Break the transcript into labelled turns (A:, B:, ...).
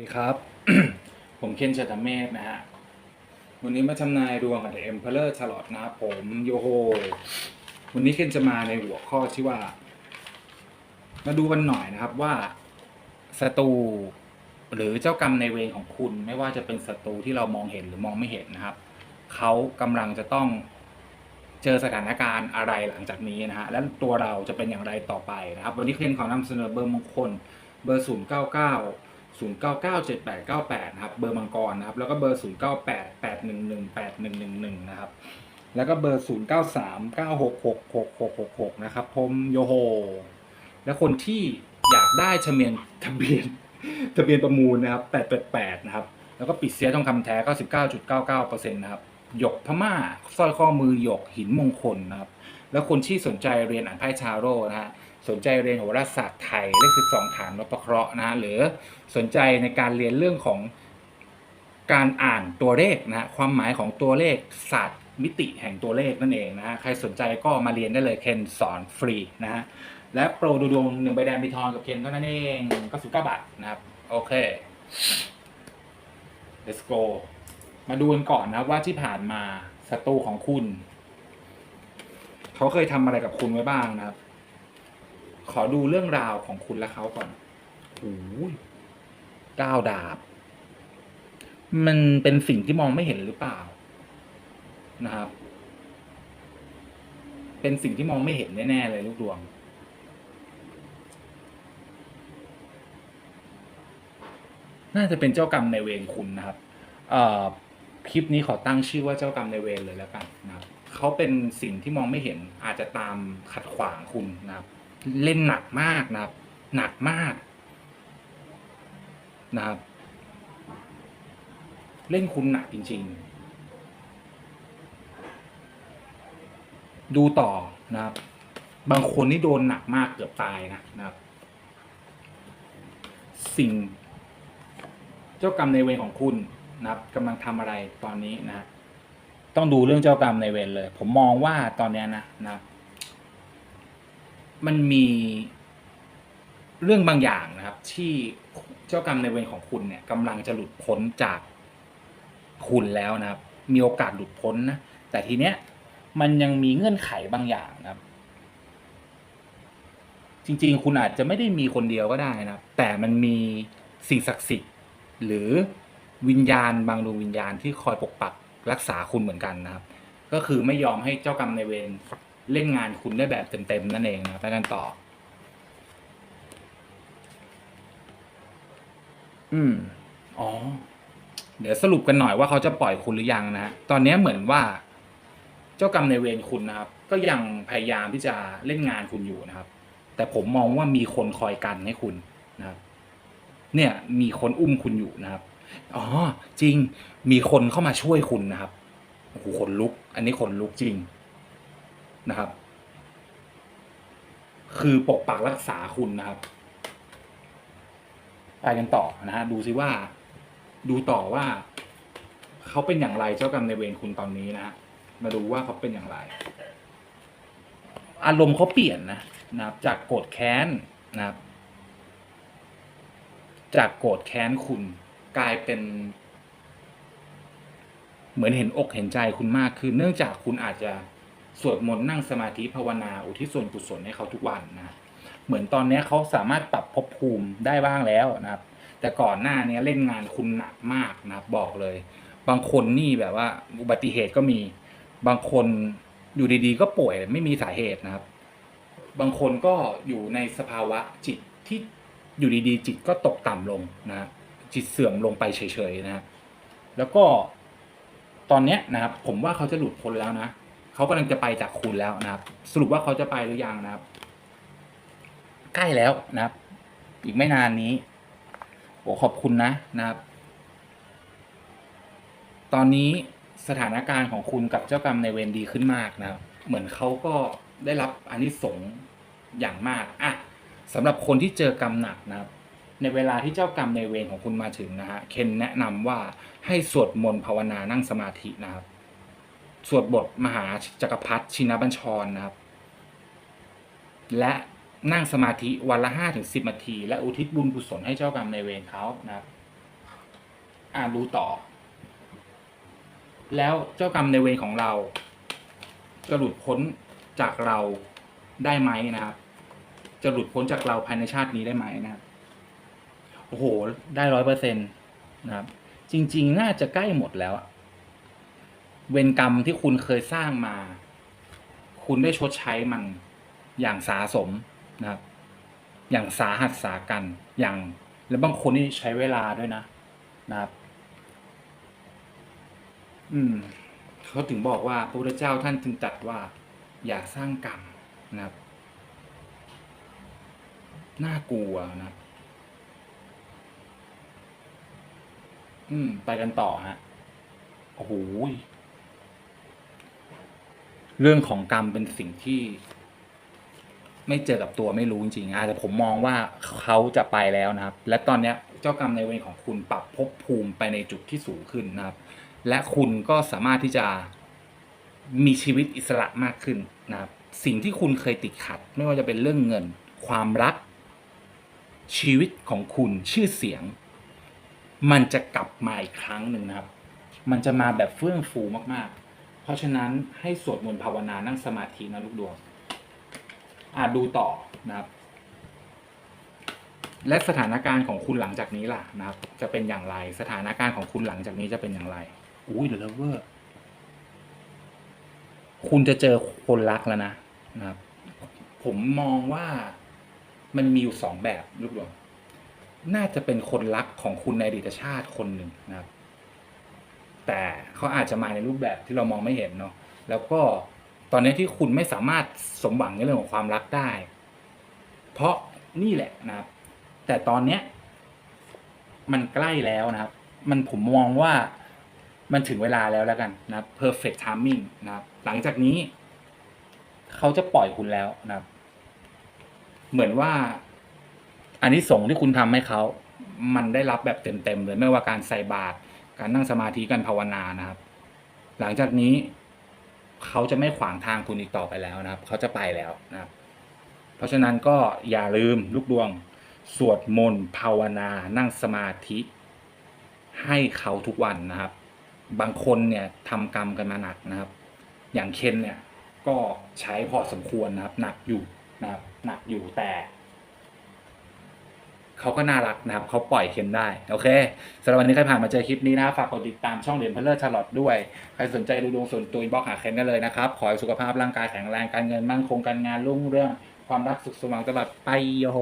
A: สวัสดีครับ ผมเคนชัตเมธนะฮะ วันนี้มาทำนายดวงกับ The Emperor ตลอดนะครับผมโยโฮ วันนี้เคนจะมาในหัวข้อที่ว่า มาดูกันหน่อยนะครับว่าศัตรูหรือเจ้ากรรมในเวรของคุณ ไม่ว่าจะเป็นศัตรูที่เรามองเห็นหรือมองไม่เห็นนะครับ เขากำลังจะต้องเจอสถานการณ์อะไรหลังจากนี้นะฮะ และตัวเราจะเป็นอย่างไรต่อไปนะครับ วันนี้เคนขอนำเสนอเบอร์มงคลเบอร์0 9 9 0 9 9 7 8 9 0997898ครับเบอร์มังกรนะครับแล้วก็เบอร์ 0 9 8 8 1 1 8 1 1 1 นะครับแล้วก็เบอร์ 0 9 3 9 6 6 6 6 6 6 นะครับผมโยโฮ และคนที่อยากได้ทะเบียนทะเบียนทะเบียนประมูลนะครับ 888 นะครับ แล้วก็ปิดเสียทองคำแท้ 99.99%นะครับหยกพม่าสร้อยข้อมือหยกหินมงคลนะครับ แล้วคนที่สนใจเรียนอ่านไพ่ชาโร่นะฮะ สนใจเรียนโหราศาสตร์ไทยเลข 12 ฐานนพเคราะห์นะฮะหรือสนใจในการเรียนเรื่องของการอ่านตัวเลขนะความหมายของตัวเลขศาสตร์มิติแห่งตัวเลขนั่นเองนะฮะใครสนใจก็มาเรียนได้เลยเคนสอนฟรีนะฮะและโปรดูดวงหนึ่งใบแดงมีทองกับเคนเท่านั้นเองก็สิบเก้าบาทนะครับ โอเค let's go มาดูกันก่อนนะว่าที่ผ่านมาศัตรูของคุณ เขาเคยทำอะไรกับคุณไว้บ้างนะครับ ขอดูเรื่องราวของคุณและเขาก่อนโอ้ยก้าวดาบ มันเป็นสิ่งที่มองไม่เห็นหรือเปล่า นะครับ เป็นสิ่งที่มองไม่เห็นแน่ๆเลยลูกดวง น่าจะเป็นเจ้ากรรมในายเวรคุณนะครับ เอ่อคลิปนี้ขอตั้งชื่อว่าเจ้ากรรมในายเวรเลยแล้วกันนะครับเขาเป็นสิ่งที่มองไม่เห็นอาจจะตามขัดขวางคุณนะครับ เล่นหนักมากนะครับ หนักมากนะครับ เล่นคุณหนักจริง ๆ ดูต่อนะครับ บางคนนี่โดนหนักมากเกือบตายนะนะครับ สิ่ง เจ้ากรรมในเวรของคุณนะครับกำลังทำอะไรตอนนี้นะ ต้องดูเรื่องเจ้ากรรมในเวรเลย ผมมองว่าตอนนี้นะนะ มันมีเรื่องบางอย่างนะครับ ที่เจ้ากรรมในเวรของคุณเนี่ยกำลังจะหลุดพ้นจากคุณแล้วนะครับ มีโอกาสหลุดพ้นนะแต่ทีเนี้ยมันยังมีเงื่อนไขบางอย่างนะครับ จริง ๆ คุณอาจจะไม่ได้มีคนเดียวก็ได้นะครับ แต่มันมีสิ่งศักดิ์สิทธิ์ หรือวิญญาณบางดวงวิญญาณที่คอยปกปักรักษาคุณเหมือนกันนะครับ ก็คือไม่ยอมให้เจ้ากรรมในเวร เล่นงานคุณได้แบบเต็มๆนั่นเองนะไปกันต่อ อืม อ๋อ เดี๋ยวสรุปกันหน่อยว่าเขาจะปล่อยคุณหรือยังนะฮะ ตอนนี้เหมือนว่า เจ้ากรรมในเวรคุณนะครับ ก็ยังพยายามที่จะเล่นงานคุณอยู่นะครับ แต่ผมมองว่ามีคนคอยกันให้คุณนะครับ เนี่ย มีคนอุ้มคุณอยู่นะครับ อ๋อ จริง มีคนเข้ามาช่วยคุณนะครับโอ้โหขนลุก อันนี้ขนลุกจริง นะครับ คือปกปักรักษาคุณนะครับไปกันต่อนะฮะดูซิว่า ดูต่อว่า เขาเป็นอย่างไรเจ้ากรรมในเวรคุณตอนนี้นะฮะมาดูว่าเขาเป็นอย่างไร อารมณ์เขาเปลี่ยนนะนะครับ จากโกรธแค้นนะครับ จากโกรธแค้นคุณกลายเป็น เหมือนเห็นอกเห็นใจคุณมากคือเนื่องจากคุณอาจจะ สวดมนต์นั่งสมาธิภาวนาอุทิศส่วนกุศลให้เขาทุกวันนะเหมือนตอนนี้เขาสามารถปรับภพภูมิได้บ้างแล้วนะครับ แต่ก่อนหน้านี้เล่นงานคุณหนักมากนะบอกเลย บางคนนี่แบบว่าอุบัติเหตุก็มีบางคนอยู่ดีๆ ก็ป่วยไม่มีสาเหตุนะครับ บางคนก็อยู่ในสภาวะจิตที่อยู่ดีๆ จิตก็ตกต่ำลงนะจิตเสื่อมลงไปเฉยๆนะครับแล้วก็ตอนเนี้ยนะครับผมว่าเขาจะหลุดพ้นแล้วนะ เขากำลังจะไปจากคุณแล้วนะครับ สรุปว่าเขาจะไปหรือยังนะครับ ใกล้แล้วนะครับ อีกไม่นานนี้โอ้ขอบคุณนะนะครับ ตอนนี้สถานการณ์ของคุณกับเจ้ากรรมในเวรดีขึ้นมากนะครับ เหมือนเขาก็ได้รับอานิสงส์อย่างมากอะสำหรับคนที่เจอกรรมหนักนะครับ ในเวลาที่เจ้ากรรมในเวรของคุณมาถึงนะฮะเคนแนะนำว่าให้สวดมนต์ภาวนานั่งสมาธินะครับ สวดบทมหาจักรพรรดิชินบัญชรนะครับ และนั่งสมาธิวันละห้าถึงสิบนาที และอุทิศบุญกุศลให้เจ้ากรรมในเวรเขานะครับ อ่านดูต่อ แล้วเจ้ากรรมในเวรของเราจะหลุดพ้นจากเราได้ไหมนะครับ จะหลุดพ้นจากเราภายในชาตินี้ได้ไหมนะครับโอ้โห ได้ร้อยเปอร์เซ็นต์นะครับ จริง ๆ น่าจะใกล้หมดแล้ว เวรกรรมที่คุณเคยสร้างมา คุณได้ชดใช้มันอย่างสาสมนะครับ อย่างสาหัสสากันอย่าง แล้วบางคนนี่ใช้เวลาด้วยนะนะครับ อืมเขาถึงบอกว่าพระพุทธเจ้าท่านจึงตรัสว่า อย่าสร้างกรรมนะครับน่ากลัวนะอืม ไปกันต่อฮะ โอ้โห เรื่องของกรรมเป็นสิ่งที่ ไม่เจอกับตัวไม่รู้จริงๆอาจจะผมมองว่าเขาจะไปแล้วนะครับ และตอนเนี้ยเจ้ากรรมในเวรของคุณปรับภพภูมิไปในจุดที่สูงขึ้นนะครับ และคุณก็สามารถที่จะมีชีวิตอิสระมากขึ้นนะครับ สิ่งที่คุณเคยติดขัด ไม่ว่าจะเป็นเรื่องเงิน ความรัก ชีวิตของคุณชื่อเสียง มันจะกลับมาอีกครั้งหนึ่งนะครับ มันจะมาแบบเฟื่องฟูมากๆ เพราะฉะนั้นให้สวดมนต์ภาวนานั่งสมาธินะลูกดวงอ่าดูต่อนะครับ และสถานการณ์ของคุณหลังจากนี้ล่ะนะครับ จะเป็นอย่างไร สถานการณ์ของคุณหลังจากนี้จะเป็นอย่างไร อุ้ยเดลเวอร์คุณจะเจอคนรักแล้วนะนะครับ ผมมองว่ามันมีอยู่สองแบบลูกดวงน่าจะเป็นคนรักของคุณในอดีตชาติคนหนึ่งนะครับ แต่เขาอาจจะมาในรูปแบบที่เรามองไม่เห็นเนาะแล้วก็ตอนนี้ที่คุณไม่สามารถสมหวังในเรื่องของความรักได้ เพราะนี่แหละนะครับ แต่ตอนเนี้ยมันใกล้แล้วนะครับ มันผมมองว่ามันถึงเวลาแล้วแล้วกันนะครับ perfect timing นะครับ หลังจากนี้ เขาจะปล่อยคุณแล้วนะครับ เหมือนว่าอันนี้ส่งที่คุณทำให้เขา มันได้รับแบบเต็มๆเลยไม่ว่าการใส่บาตร การนั่งสมาธิการภาวนานะครับ หลังจากนี้เขาจะไม่ขวางทางคุณอีกต่อไปแล้วนะครับ เขาจะไปแล้วนะครับ เพราะฉะนั้นก็อย่าลืมลูกดวงสวดมนต์ภาวนา นั่งสมาธิ ให้เขาทุกวันนะครับ บางคนเนี่ยทำกรรมกันมาหนักนะครับ อย่างเคนเนี่ยก็ใช้พอสมควรนะครับ หนักอยู่นะครับ หนักอยู่แต่ เขาก็น่ารักนะครับเขาปล่อยเคนได้ โอเคสำหรับวันนี้ใครผ่านมาเจอคลิปนี้นะฝากกดติดตามช่องเหรียนเพลเลอร์ชาร์ลอตด้วย ใครสนใจดูดวงส่วนตัวบล็อกหาเคนได้เลยนะครับ ขอให้สุขภาพร่างกายแข็งแรงการเงินมั่นคงการงานรุ่งเรื่อง ความรักสุขสมหวังตลอดไปโยโฮ